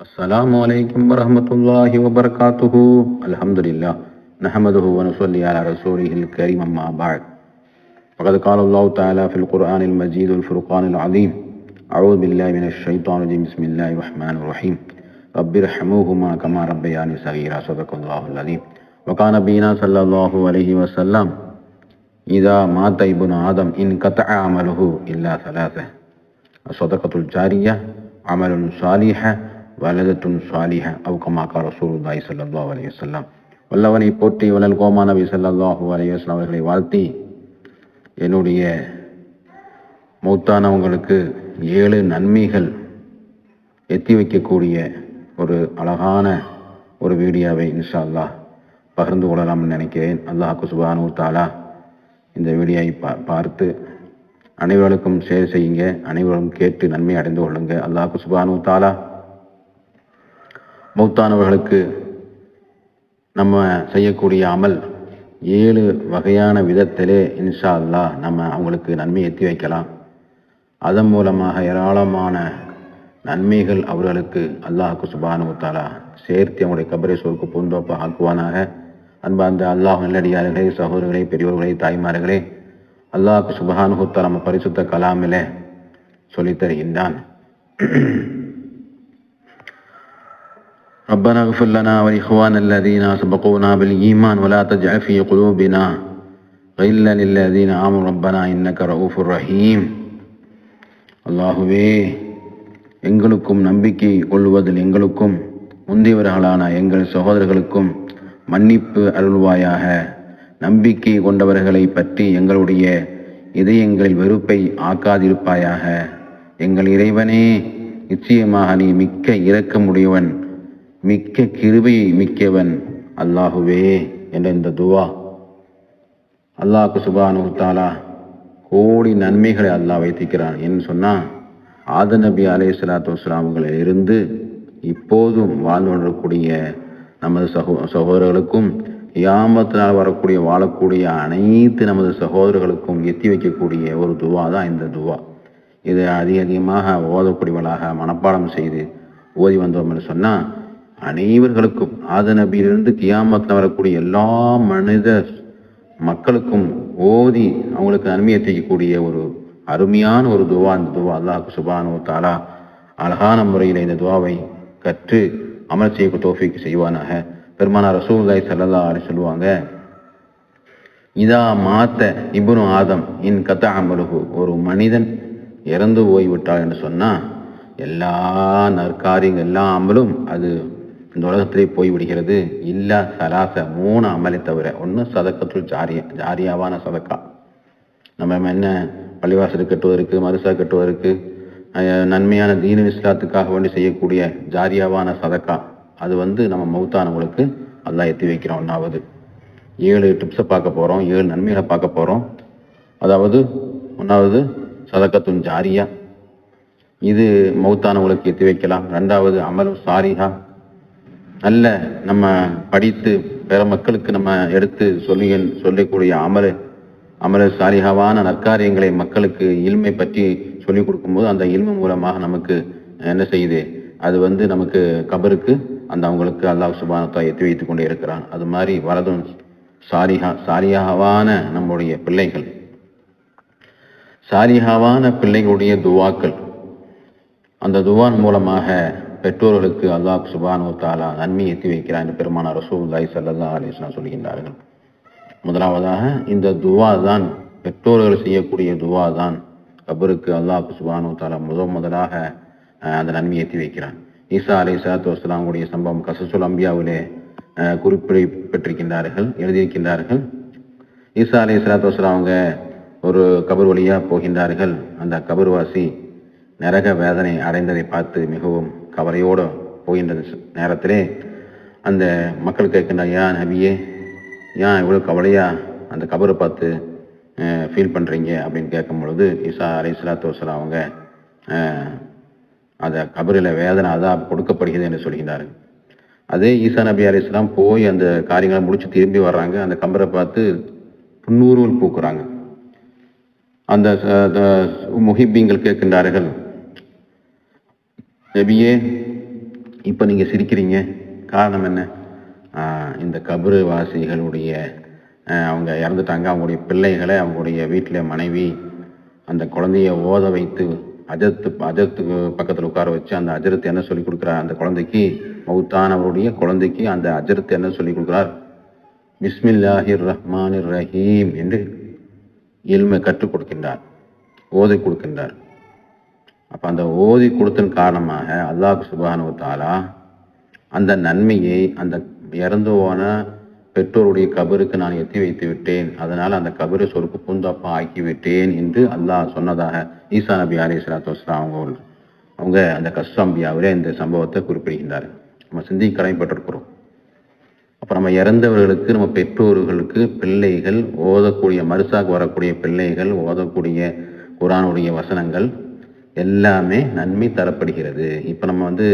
السلام عليكم ورحمة الله وبركاته. الحمد لله نحمده ونصلي على رسوله الكريم أما بعد. فقد قال الله تعالى في القرآن المجيد والفرقان العظيم أعوذ بالله من الشيطان الرجيم. بسم الله الرحمن الرحيم. رب ارحموهما كما ربياني صغيرا. صدق الله العظيم. وكان بينا صلى الله عليه وسلم إذا مات ابن آدم إن قطع عمله إلا ثلاثة. الصدقة الجارية عمل صالح வலதத்துன் சாலிஹ அவுக்கமாக்கா ரசூலுல்லாய் சல்லா அலி வசல்லாம் வல்லவனை போற்றி வளல் கோமா நபி சல்லாஹூ அலி வஸ்லாம் அவர்களை வாழ்த்தி என்னுடைய மூத்தானவங்களுக்கு ஏழு நன்மைகள் எத்தி வைக்கக்கூடிய ஒரு அழகான ஒரு வீடியோவை இன்ஷா அல்லாஹ் பகிர்ந்து கொள்ளலாம்னு நினைக்கிறேன். அல்லாஹாக்கு சுபானு தாலா இந்த வீடியோவை பா பார்த்து அனைவர்களுக்கும் ஷேர் செய்யுங்க. அனைவரும் கேட்டு நன்மை அடைந்து கொள்ளுங்கள் அல்லாஹாக்கு சுபானு தாலா மௌத்தானவர்களுக்கு நம்ம செய்யக்கூடிய அமல் ஏழு வகையான விதத்திலே இன்ஷா அல்லாஹ் நம்ம அவங்களுக்கு நன்மை எத்தி வைக்கலாம். அதன் மூலமாக ஏராளமான நன்மைகள் அவர்களுக்கு அல்லாஹுக்கு சுபானு சேர்த்து அவங்களுடைய கபரை சொருக்கு பூந்தோப்ப ஆக்குவானாக. அன்பார்ந்த அல்லாஹ் நல்லடியார்களே சகோதரர்களே பெரியவர்களே தாய்மார்களே அல்லாஹுக்கு சுபஹானுகுத்தா நம்ம பரிசுத்த கலாமிலே சொல்லித் தருகின்றான் ربنا اغفر لنا ولإخواننا الذين سبقونا بالإيمان ولا تجعل في قلوبنا غلا للذين آمنوا ربنا إنك رؤوف رحيم அல்லாஹுவே எங்களுக்கும் நம்பிக்கை கொள்வதில் எங்களுக்கும் முந்தியவர்களான எங்கள் சகோதரர்களுக்கும் மன்னிப்பு அருள்வாயாக நம்பிக்கை கொண்டவர்களை பற்றி எங்களுடைய இதயங்களில் வெறுப்பை ஆக்காதிருப்பாயாக எங்கள் இறைவனே நிச்சயமாக நீ மிக்க இரக்கமுடையவன் மிக்க கிருபையை மிக்கவன் அல்லாஹுவே என்ற இந்த துவா. அல்லாஹு சுபானு தாலா கோடி நன்மைகளை அல்லாஹ் வைத்திருக்கிறான் என்று சொன்னால் ஆத நபி அலே சலாத்து வஸ்லாம்களில் இருந்து இப்போதும் வாழ்ந்து கொண்டிருக்கூடிய நமது சகோ சகோதரர்களுக்கும் யாமத்தினால் வரக்கூடிய வாழக்கூடிய அனைத்து நமது சகோதரர்களுக்கும் எத்தி வைக்கக்கூடிய ஒரு துவா தான் இந்த துவா. இதை அதிக அதிகமாக ஓதக்கூடியவர்களாக மனப்பாடம் செய்து ஓதி வந்தோம் என்று சொன்னால் அனைவர்களுக்கும் ஆத நபியிலிருந்து கியாமத்தில் வரக்கூடிய எல்லா மனித மக்களுக்கும் ஓதி அவங்களுக்கு நன்மையை செய்யக்கூடிய ஒரு அருமையான ஒரு துவா. இந்த துவா அல்லாஹ் சுபானு தாலா அழகான முறையில் இந்த துவாவை கற்று அமல் செய்ய தோஃபிக்கு செய்வானாக. பெருமானார் ரசூல்லாய் சல்லா அலி சொல்லுவாங்க இதா மாத்த இபுனு ஆதம் இன் கத்த அமலுகு ஒரு மனிதன் இறந்து போய்விட்டாள் என்று சொன்னால் எல்லா நற்காரியங்கள் எல்லா அமலும் அது இந்த உலகத்திலே போய்விடுகிறது. இல்லா சராச மூணு அமலை தவிர. ஒன்று சதக்கத்துள் ஜாரியா ஜாரியாவான சதக்கா. நம்ம என்ன பள்ளிவாசல் கட்டுவதற்கு மருசா கட்டுவதற்கு நன்மையான தீன இஸ்லாத்துக்காக வேண்டி செய்யக்கூடிய ஜாரியாவான சதக்கா. அது வந்து நம்ம மௌத்தானவங்களுக்கு அல்லா எத்தி வைக்கிறோம் ஒன்றாவது ஏழு டிப்ஸை பார்க்க போகிறோம் ஏழு நன்மைகளை பார்க்க போகிறோம் அதாவது ஒன்றாவது சதக்கத்துன் ஜாரியா. இது மௌத்தானவங்களுக்கு எத்தி வைக்கலாம். ரெண்டாவது அமலும் சாரிகா நல்ல நம்ம படித்து பிற மக்களுக்கு நம்ம எடுத்து சொல்லி சொல்லக்கூடிய அமர அமர சாலிகாவான நற்காரியங்களை மக்களுக்கு இல்மை பற்றி சொல்லிக் கொடுக்கும்போது அந்த இல்மை மூலமாக நமக்கு என்ன செய்யுது? அது வந்து நமக்கு கபருக்கு அந்த அவங்களுக்கு அல்லாஹ் சுபானத்தை எத்தி வைத்து கொண்டே இருக்கிறான். அது மாதிரி வரதும் சாரிஹா சாரியாவான நம்முடைய பிள்ளைகள். சாரியாவான பிள்ளைகளுடைய துவாக்கள். அந்த துவான் மூலமாக பெற்றோர்களுக்கு அல்லாஹ் சுபானு தாலா நன்மை எத்தி வைக்கிறான் என்று பெருமான ரசூல்லாய் சல்லா அலிஸ்லாம் சொல்கின்றார்கள். முதலாவதாக இந்த துவா தான் பெற்றோர்கள் செய்யக்கூடிய துவா தான் கபருக்கு அல்லாஹ் சுபானு தாலா முதல் முதலாக அந்த நன்மை ஏற்றி வைக்கிறான். ஈசா அலி சலாத்து வஸ்லாமுடைய சம்பவம் கசசுல் அம்பியாவிலே குறிப்பிடை பெற்றிருக்கின்றார்கள் எழுதியிருக்கின்றார்கள். ஈசா அலி சலாத்து வஸ்லாம் அவங்க ஒரு கபர் வழியாக போகின்றார்கள். அந்த கபர்வாசி நரக வேதனை அடைந்ததை பார்த்து மிகவும் கவலையோடு போகின்ற நேரத்திலே அந்த மக்கள் கேட்கின்ற ஏன் நபியே ஏன் இவ்வளோ கவலையாக அந்த கபரை பார்த்து ஃபீல் பண்ணுறீங்க அப்படின்னு கேட்கும் பொழுது ஈசா அலை சலாத்து வசலாம் அவங்க அந்த கபரில் வேதனை அதான் கொடுக்கப்படுகிறது என்று சொல்கின்றார்கள். அதே ஈசா நபி அலி இஸ்லாம் போய் அந்த காரியங்களை முடித்து திரும்பி வர்றாங்க. அந்த கபரை பார்த்து புன்னூறுவல் பூக்குறாங்க. அந்த முஹிப்பீங்கள் கேட்கின்றார்கள் நபியே இப்போ நீங்கள் சிரிக்கிறீங்க. காரணம் என்ன? இந்த கபரு வாசிகளுடைய அவங்க இறந்துட்டாங்க. அவங்களுடைய பிள்ளைகளை அவங்களுடைய வீட்டில் மனைவி அந்த குழந்தைய ஓத வைத்து அஜத்து அஜத்துக்கு பக்கத்தில் உட்கார வச்சு அந்த அஜரத்து என்ன சொல்லி கொடுக்குறார்? அந்த குழந்தைக்கு மௌத்தானவருடைய குழந்தைக்கு அந்த அஜரத்து என்ன சொல்லி கொடுக்குறார்? பிஸ்மில்லாஹிர் ரஹ்மானிர் ரஹீம் என்று இல்மை கற்றுக் கொடுக்கின்றார் ஓதை கொடுக்கின்றார். அப்போ அந்த ஓதி கொடுத்தன் காரணமாக அல்லாஹ் சுபானுவத்தாலா அந்த நன்மையை அந்த இறந்து போன பெற்றோருடைய கபருக்கு நான் எத்தி வைத்து விட்டேன். அதனால் அந்த கபரு சொருக்கு பூந்தாப்பா ஆக்கி விட்டேன் என்று அல்லாஹ் சொன்னதாக ஈசா நபி அலி சலாத்து வஸ்லாம் அவங்க அவங்க அந்த கஸ்தாம்பியாவிலே இந்த சம்பவத்தை குறிப்பிடுகின்றார். நம்ம சிந்திக்க கடமைப்பட்டிருக்கிறோம் அப்போ நம்ம இறந்தவர்களுக்கு நம்ம பெற்றோர்களுக்கு பிள்ளைகள் ஓதக்கூடிய மருசாக வரக்கூடிய பிள்ளைகள் ஓதக்கூடிய குரானுடைய வசனங்கள் எல்லாமே நன்மை தரப்படுகிறது. இப்போ நம்ம வந்து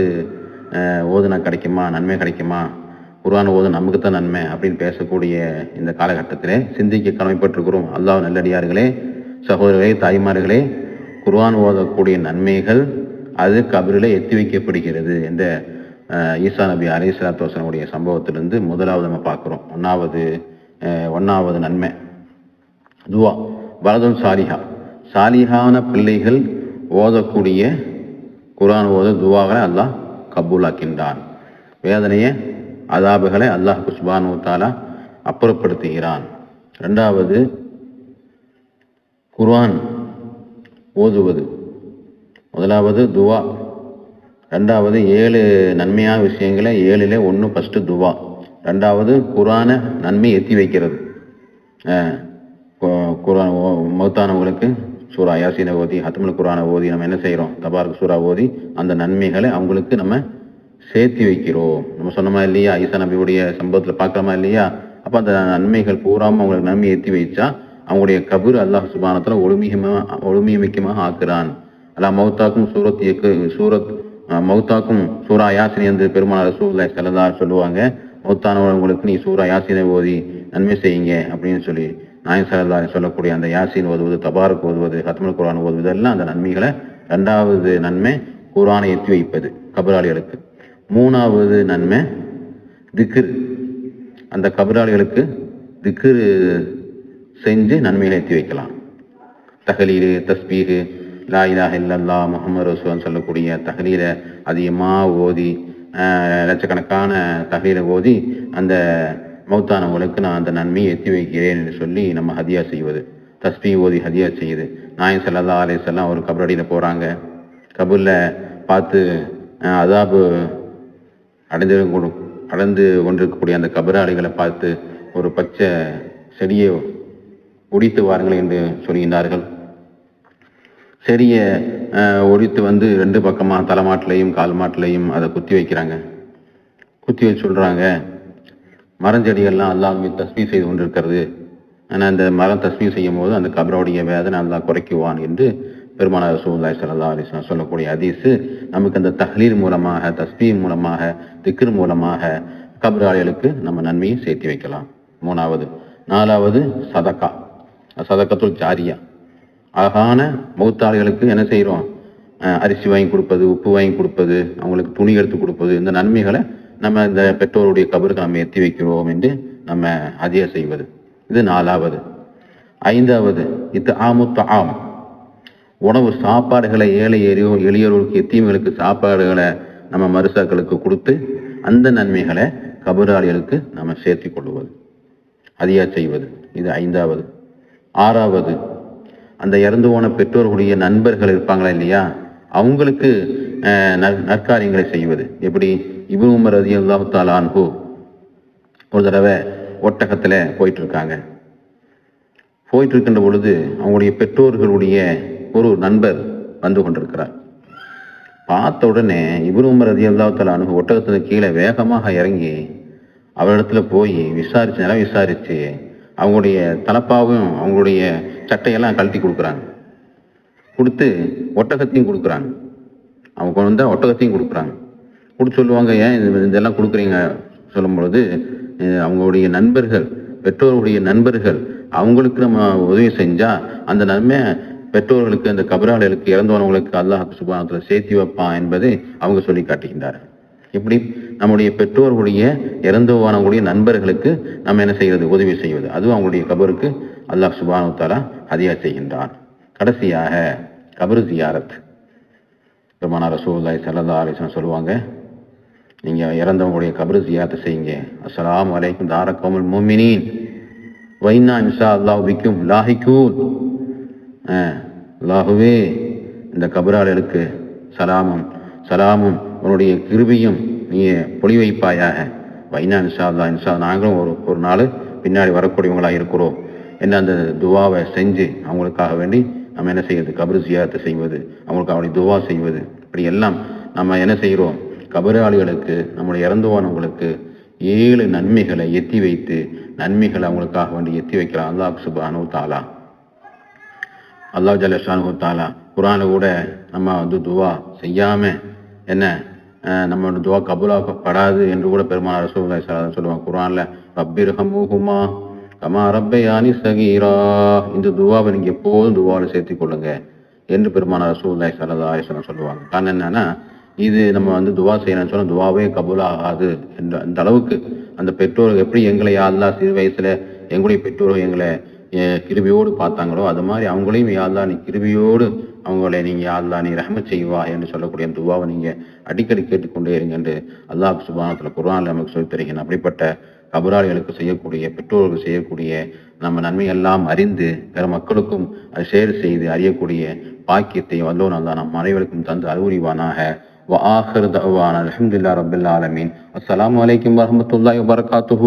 ஓதுனா கிடைக்குமா? நன்மை கிடைக்குமா? குர்வான் ஓது நமக்கு தான் நன்மை அப்படின்னு பேசக்கூடிய இந்த காலகட்டத்தில் சிந்திக்க கடமைப்பட்டிருக்கிறோம். அல்லாஹ் நல்லடியார்களே சகோதரர்களே தாய்மார்களே குர்ஆன் ஓதக்கூடிய நன்மைகள் அது கபரில் எத்தி வைக்கப்படுகிறது. என்ற ஈசா நபி அலி சலாத்து வசனுடைய சம்பவத்திலிருந்து முதலாவது நம்ம பார்க்குறோம். ஒன்றாவது ஒன்றாவது நன்மை. துவா பரதம் சாலிஹா. சாலிஹான பிள்ளைகள் ஓதக்கூடிய குரான் ஓத துவாகளை அல்லாஹ் கபூலாக்கின்றான். வேதனையை அதாபுகளை அல்லாஹ் சுபானு தாலா அப்புறப்படுத்துகிறான். ரெண்டாவது குர்ஆன் ஓதுவது. முதலாவது துவா. ரெண்டாவது ஏழு நன்மையான விஷயங்களை ஏழில் ஒன்று ஃபஸ்ட்டு துவா. ரெண்டாவது குரானை நன்மை எத்தி வைக்கிறது. கு- குரான் ஓ- மௌத்தானவங்களுக்கு சூரா யாசீனை ஓதி ஹத்மல் குரானை ஓதி நம்ம என்ன செய்கிறோம் தபாருக்கு சூரா ஓதி அந்த நன்மைகளை அவங்களுக்கு நம்ம சேர்த்தி வைக்கிறோம். நம்ம சொன்னோமா இல்லையா? ஈசா நபியுடைய சம்பவத்தில் பார்க்கறோமா இல்லையா? அப்போ அந்த நன்மைகள் பூராமல் அவங்களுக்கு நன்மை ஏற்றி வைச்சா அவங்களுடைய கபூர் அல்லாஹ் சுபானத்தில் ஒழுமிகமாக ஒழுமியமிக்கமாக ஆக்குறான். அல்லா மௌத்தாக்கும் சூரத் இயக்கு சூரத் அஹ், மௌத்தாக்கும் சூரா யாசினி என்று பெருமானார் ரசூலுல்லாஹி செல்லதா சொல்லுவாங்க மௌத்தானவங்களுக்கு நீ சூரா யாசினை ஓதி நன்மை செய்யுங்க அப்படின்னு சொல்லி. நாயன் சொல்லக்கூடிய அந்த யாசின் ஓதுவது தபாருக்கு ஓதுவது ஹத்மல் குரான் ஓதுவது எல்லாம் அந்த நன்மைகளை ரெண்டாவது நன்மை குரானை ஏற்றி வைப்பது கபராளிகளுக்கு. மூணாவது நன்மை திக்ர். அந்த கபராளிகளுக்கு திக்ரு செஞ்சு நன்மைகளை ஏற்றி வைக்கலாம். தகலீரு தஸ்பீகு லா இலாஹ இல்லல்லா முகமது ரசுவன் சொல்லக்கூடிய தகலீரை அதிகமாக ஓதி ஆஹ், லட்சக்கணக்கான தகலீரை ஓதி அந்த மௌத்தானவங்களுக்கு நான் அந்த நன்மையை எத்தி வைக்கிறேன் என்று சொல்லி நம்ம ஹதியா செய்வது. தஸ்மி ஓதி ஹதியா செய்யுது. நாயன் சல்லா அலையம் ஒரு கபரடியில் போகிறாங்க கபூரில் பார்த்து அதாபு அடைந்து அடைந்து கொண்டிருக்கக்கூடிய அந்த கபராளிகளை பார்த்து ஒரு பச்சை செடியை ஒடித்து வாருங்கள் என்று சொல்கின்றார்கள். செடியை ஒடித்து வந்து ரெண்டு பக்கமாக தலைமாட்டிலையும் கால் மாட்டிலையும் அதை குத்தி வைக்கிறாங்க. குத்தி வச்சு சொல்கிறாங்க மரஞ்செடிகள்லாம் அல்லாஹ் தஸ்மி செய்து கொண்டிருக்கிறது. ஆனால் அந்த மரம் தஸ்மி செய்யும் போது அந்த கபரோடைய வேதனை அல்லாஹ் குறைக்குவான் என்று பெருமானார் ரசூலுல்லாஹி சல்லா அலிஸ்லாம் சொல்லக்கூடிய அதிசு நமக்கு அந்த தஹ்லீர் மூலமாக தஸ்மி மூலமாக திக்ர் மூலமாக கபராளிகளுக்கு நம்ம நன்மையை சேர்த்து வைக்கலாம். மூணாவது. நாலாவது சதக்கா. சதக்கத்துல் ஜாரியா. அழகான மௌத்தாளிகளுக்கு என்ன செய்கிறோம் அரிசி வாங்கி கொடுப்பது உப்பு வாங்கி கொடுப்பது அவங்களுக்கு துணி எடுத்து கொடுப்பது இந்த நன்மைகளை நம்ம இந்த பெற்றோருடைய கபருக்கு நம்ம எத்தி வைக்கிறோம் என்று நம்ம அதிக செய்வது. இது நாலாவது. ஐந்தாவது இது ஆமுத்த ஆம் உணவு சாப்பாடுகளை ஏழை எரியோ எளியோருக்கு எத்தீம்களுக்கு சாப்பாடுகளை நம்ம மருசாக்களுக்கு கொடுத்து அந்த நன்மைகளை கபராளிகளுக்கு நம்ம சேர்த்து கொள்வது. அதிகா செய்வது. இது ஐந்தாவது. ஆறாவது அந்த இறந்து போன பெற்றோர்களுடைய நண்பர்கள் இருப்பாங்களா இல்லையா? அவங்களுக்கு நற்காரியங்களை செய்வது. எப்படி? இபு உமர் அதி அல்லாஹு தாலான்ஹு ஒரு தடவை ஒட்டகத்தில் போயிட்டு இருக்காங்க போயிட்டு இருக்கின்ற பொழுது அவங்களுடைய பெற்றோர்களுடைய ஒரு நண்பர் வந்து கொண்டிருக்கிறார். பார்த்த உடனே இப்னு உமர் அதி அல்லாஹு தாலானு ஒட்டகத்துல கீழே வேகமாக இறங்கி அவரிடத்துல போய் விசாரிச்சு நிலம் விசாரித்து அவங்களுடைய தலப்பாவும் அவங்களுடைய சட்டையெல்லாம் கழட்டி கொடுக்குறாங்க. கொடுத்து ஒட்டகத்தையும் கொடுக்குறாங்க. அவங்க கொண்டு வந்தால் ஒட்டகத்தையும் கொடுக்குறாங்க. கொடுத்து சொல்லுவாங்க ஏன் இது இதெல்லாம் கொடுக்குறீங்க? சொல்லும் பொழுது அவங்களுடைய நண்பர்கள் பெற்றோருடைய நண்பர்கள் அவங்களுக்கு நம்ம உதவி செஞ்சால் அந்த நன்மை பெற்றோர்களுக்கு அந்த கபராளிகளுக்கு இறந்தவங்களுக்கு அல்லாஹ் சுபானத்தில் சேர்த்தி வைப்பான் என்பதை அவங்க சொல்லி காட்டுகின்றார்கள். இப்படி நம்முடைய பெற்றோர்களுடைய இறந்தவனவங்களுடைய நண்பர்களுக்கு நம்ம என்ன செய்கிறது உதவி செய்வது. அதுவும் அவங்களுடைய கபருக்கு அல்லாஹ் சுபானு தாலா செய்கின்றான். கடைசியாக கபரு ஜியாரத் பெருமானா ரசூல்லாய் ஸல்லல்லாஹு அலைஹி சொல்லுவாங்க நீங்கள் இறந்தவங்களுடைய கபரு ஜியாரத்தை செய்யுங்க. அஸ்ஸலாமு அலைக்கும் தாரகமுல் மோமினின் வைனா இன்ஷா அல்லாஹ் விக்கும் லாஹிகூன். அல்லாஹுவே இந்த கபராளர்களுக்கு சலாமும் சலாமும் உன்னுடைய கிருபியும் நீ பொழி வைப்பாயாக. வைனா இன்ஷா அல்லா இன்ஷா நாங்களும் ஒரு ஒரு நாள் பின்னாடி வரக்கூடியவங்களாக இருக்கிறோம். என்ன அந்த துவாவை செஞ்சு அவங்களுக்காக வேண்டி நம்ம என்ன செய்யறது கபரு ஜியாரத்தை செய்வது அவங்களுக்கு அவருடைய துவா செய்வது. இப்படி எல்லாம் நம்ம என்ன செய்கிறோம்? கபராளிகளுக்கு நம்முடைய இறந்து போனவங்களுக்கு ஏழு நன்மைகளை எத்தி வைத்து நன்மைகளை அவங்களுக்காக வேண்டி எத்தி வைக்கிறான் அல்லாஹ் சுபானு தாலா அல்லாஹ் ஜலஷானு தாலா குரானை கூட நம்ம வந்து துவா செய்யாம என்ன அஹ் நம்மளோட துவா கபூலாக்கப்படாது என்று கூட பெருமாள் அரசு சொல்லுவாங்க குரான்ல ரப்பிர்ஹமுஹுமா கமா ரப்பயானி சகீரா. இந்த துவாவை நீங்க எப்போதும் துவாவில் சேர்த்துக் கொள்ளுங்க என்று பெருமான ரசூல்லாய் ஸல்லல்லாஹு ஆயசனம் சொல்லுவாங்க. காரணம் என்னன்னா இது நம்ம வந்து துவா செய்யணும்னு சொன்னால் துவாவே கபூல் ஆகாது என்ற அந்த அளவுக்கு அந்த பெற்றோர்கள் எப்படி எங்களை யாழ்லா சிறு வயசுல எங்களுடைய பெற்றோர்கள் எங்களை கிருபியோடு பார்த்தாங்களோ அது மாதிரி அவங்களையும் யாழ்லா நீ கிருபியோடு அவங்களை நீங்க யாழ்லா நீ ரஹம செய்வா என்று சொல்லக்கூடிய அந்த துவாவை நீங்க அடிக்கடி கேட்டுக்கொண்டே இருங்க என்று அல்லாஹ் சுபானத்தில் குர்ஆன்ல நமக்கு சொல்லித் தருகிறேன் அப்படிப்பட்ட கபராளிகளுக்கு செய்யக்கூடிய பெற்றோர்களுக்கு செய்யக்கூடிய நம்ம நன்மை எல்லாம் அறிந்து பிற மக்களுக்கும் அதை ஷேர் செய்து அறியக்கூடிய பாக்கியத்தை வல்லோன் அல்லா நம் அனைவருக்கும் தந்து அறிவுரிவானாக وآخر دعوانا الحمد لله رب العالمين السلام عليكم ورحمة الله وبركاته